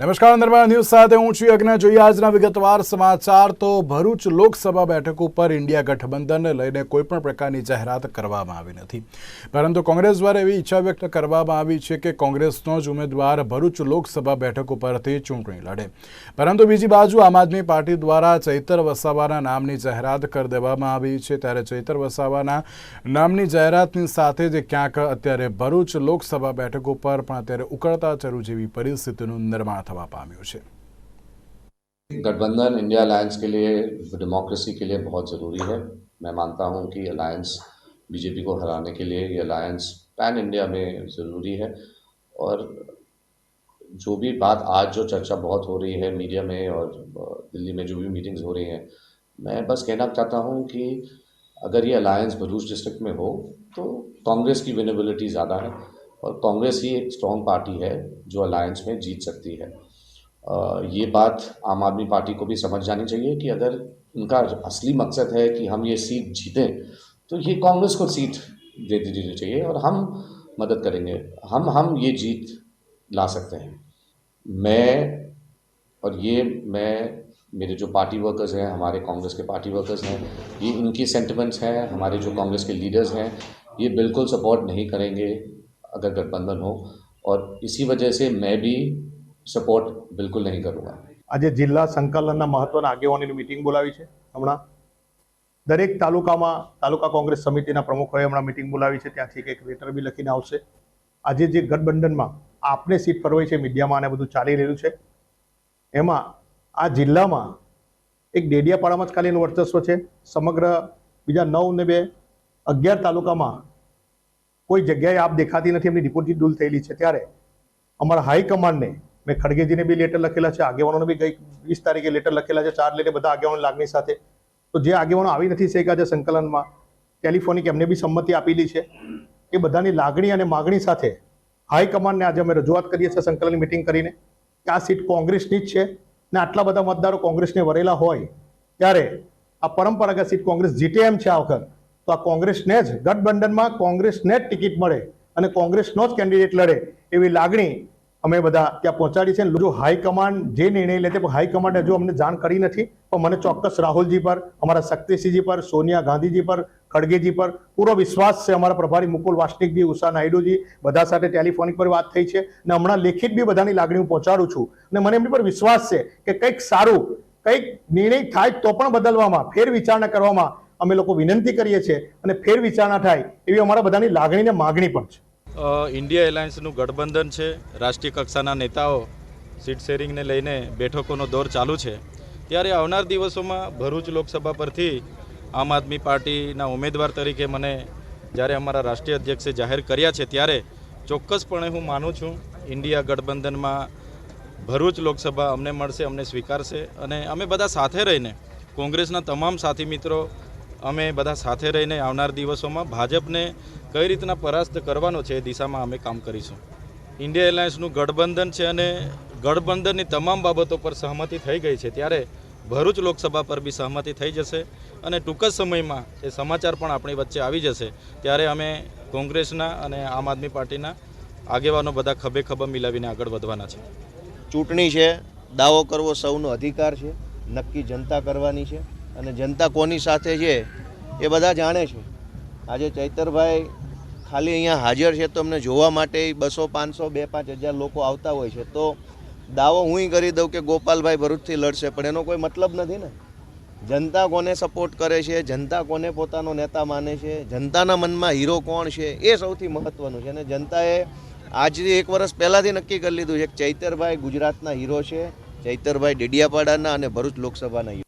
નમસ્કાર અંદરમાં ન્યૂઝ સાથે હું છું યજ્ઞ. જોઈએ આજના વિગતવાર સમાચાર. તો ભરૂચ લોકસભા બેઠક ઉપર ઇન્ડિયા ગઠબંધનને લઈને કોઈપણ પ્રકારની જાહેરાત કરવામાં આવી નથી. પરંતુ કોંગ્રેસ દ્વારા એવી ઈચ્છા વ્યક્ત કરવામાં આવી છે કે કોંગ્રેસનો જ ઉમેદવાર ભરૂચ લોકસભા બેઠક ઉપરથી ચૂંટણી લડે. પરંતુ બીજી બાજુ આમ આદમી પાર્ટી દ્વારા ચૈતર વસાવાના નામની જાહેરાત કરી દેવામાં આવી છે. ત્યારે ચૈતર વસાવાના નામની જાહેરાતની સાથે જ ક્યાંક અત્યારે ભરૂચ લોકસભા બેઠક ઉપર પણ અત્યારે ઉકળતા ચરુ જેવી પરિસ્થિતિનું નિર્માણ થવા પામ્યું છે गठबंधन इंडिया अलायंस के लिए डेमोक्रेसी के लिए बहुत ज़रूरी है मैं मानता हूं कि अलायंस बीजेपी को हराने के लिए ये अलायंस पैन इंडिया में ज़रूरी है और जो भी बात आज जो चर्चा बहुत हो रही है मीडिया में और अ, दिल्ली में जो भी मीटिंग्स हो रही हैं मैं बस कहना चाहता हूं कि अगर ये अलायंस भरूच डिस्ट्रिक्ट में हो तो कांग्रेस की विनेबिलिटी ज़्यादा है और कांग्रेस ही एक स्ट्रॉन्ग पार्टी है जो अलायंस में जीत सकती है। ये बात आम आदमी पार्टी को भी समझ जानी चाहिए कि अगर उनका असली मकसद है कि हम ये सीट जीतें तो ये कांग्रेस को सीट दे देनी चाहिए और हम मदद करेंगे। हम हम ये जीत ला सकते हैं। मैं और ये, मैं, मेरे जो पार्टी वर्कर्स हैं, हमारे कांग्रेस के पार्टी वर्कर्स हैं, ये इनकी सेंटिमेंट्स हैं, हमारे जो कांग्रेस के लीडर्स हैं, ये बिल्कुल सपोर्ट नहीं करेंगे। अगर गठबंधन हो। और इसी वजह से मैं भी સપોર્ટ બિલકુલ નહીં કरूંગા આજે જિલ્લા સંકલનના મહત્વના આગેવાનીની મિટિંગ બોલાવી છે હમણાં। દરેક તાલુકામાં તાલુકા કોંગ્રેસ સમિતિના પ્રમુખોએ હમણાં મિટિંગ બોલાવી છે, ત્યાંથી એક એક લેટર બી લખીને આવશે। આજે જે ગઠબંધનમાં આપને સીટ ફરવાઈ છે, મીડિયામાં આને બધું ચાલી રહ્યું છે, એમાં આ જિલ્લામાં એક ડેડિયાપાડામાં જ ખાલી વર્ચસ્વ છે, સમગ્ર બીજા નવ ને બે અગિયાર તાલુકામાં કોઈ જગ્યાએ આપ દેખાતી નથી, એમની ડિપોઝિટ ડૂલ થયેલી છે ત્યારે. અમારા હાઈકમાન્ડને મેં ખડગેજીને બી લેટર લખેલા છે, આગેવાનોને બી ગઈ વીસ તારીખે લેટર લખેલા છે, ચાર લઈને બધા આગેવાનો લાગણી સાથે. તો જે આગેવાનો આવી નથી શક્યા છે સંકલનમાં, ટેલિફોનિક એમને બી સંમતિ આપેલી છે એ બધાની લાગણી અને માગણી સાથે હાઈકમાન્ડને આજે અમે રજૂઆત કરીએ છીએ સંકલનની મિટિંગ કરીને કે આ સીટ કોંગ્રેસની જ છે ને આટલા બધા મતદારો કોંગ્રેસને વરેલા હોય, ત્યારે આ પરંપરાગત સીટ કોંગ્રેસ જીતે એમ છે આ વખત. તો આ કોંગ્રેસને જ ગઠબંધનમાં કોંગ્રેસને જ ટિકિટ મળે અને કોંગ્રેસનો જ કેન્ડિડેટ લડે એવી લાગણી અમે બધા ત્યાં પહોંચાડી છે. જો હાઈકમાન્ડ જે નિર્ણય લે તે હાઈકમાન્ડે હજુ અમને જાણ કરી નથી પણ મને ચોક્કસ રાહુલજી પર, અમારા શક્તિસિંહજી પર, સોનિયા ગાંધીજી પર, ખડગેજી પર પૂરો વિશ્વાસ છે અમારા પ્રભારી મુકુલ વાસનિકજી, ઉષા નાયડુજી, બધા સાથે ટેલિફોનિક પર વાત થઈ છે અને હમણાં લેખિત બી બધાની લાગણી હું પહોંચાડું છું. અને મને એમની પર વિશ્વાસ છે કે કંઈક સારું, કંઈક નિર્ણય થાય તો પણ બદલવામાં ફેર વિચારણા કરવામાં અમે લોકો વિનંતી કરીએ છીએ અને ફેર વિચારણા થાય એવી અમારા બધાની લાગણી ને માગણી પણ છે. ઇન્ડિયા એલાયન્સનું ગઠબંધન છે, રાષ્ટ્રીય કક્ષાના નેતાઓ સીટ શેરિંગને લઈને બેઠકોનો દોર ચાલુ છે. ત્યારે આવનાર દિવસોમાં ભરૂચ લોકસભા પરથી આમ આદમી પાર્ટીના ઉમેદવાર તરીકે મને જ્યારે અમારા રાષ્ટ્રીય અધ્યક્ષે જાહેર કર્યા છે ત્યારે ચોક્કસપણે હું માનું છું ઇન્ડિયા ગઠબંધનમાં ભરૂચ લોકસભા અમને મળશે, અમને સ્વીકારશે અને અમે બધા સાથે રહીને કોંગ્રેસના તમામ સાથી મિત્રો અમે બધા સાથે રહીને આવનાર દિવસોમાં ભાજપને કઈ રીતના પરાસ્ત કરવાનો છે એ દિશામાં અમે કામ કરીશું. ઇન્ડિયા એલાયન્સનું ગઠબંધન છે અને ગઠબંધનની તમામ બાબતો પર સહમતિ થઈ ગઈ છે, ત્યારે ભરૂચ લોકસભા પર બી સહમતિ થઈ જશે અને ટૂંક જ સમયમાં એ સમાચાર પણ આપણી વચ્ચે આવી જશે. ત્યારે અમે કોંગ્રેસના અને આમ આદમી પાર્ટીના આગેવાનો બધા ખભે ખભા મિલાવીને આગળ વધવાના છે. ચૂંટણી છે, દાવો કરવો સૌનો અધિકાર છે, નક્કી જનતા કરવાની છે. અને જનતા કોની સાથે છે એ બધા જાણે છે. આજે ચૈતરભાઈ ખાલી અહીંયા હાજર છે તો અમને જોવા માટે બસો, પાંચસો, બે, પાંચ હજાર લોકો આવતા હોય છે. તો દાવો હું કરી દઉં કે ગોપાલભાઈ ભરૂચથી લડશે, પણ એનો કોઈ મતલબ નથી ને. જનતા કોને સપોર્ટ કરે છે, જનતા કોને પોતાનો નેતા માને છે, જનતાના મનમાં હીરો કોણ છે એ સૌથી મહત્ત્વનું છે. અને જનતાએ આજથી એક વર્ષ પહેલાંથી નક્કી કરી લીધું છે કે ચૈતરભાઈ ગુજરાતના હીરો છે, ચૈતરભાઈ ડેડિયાપાડાના અને ભરૂચ લોકસભાના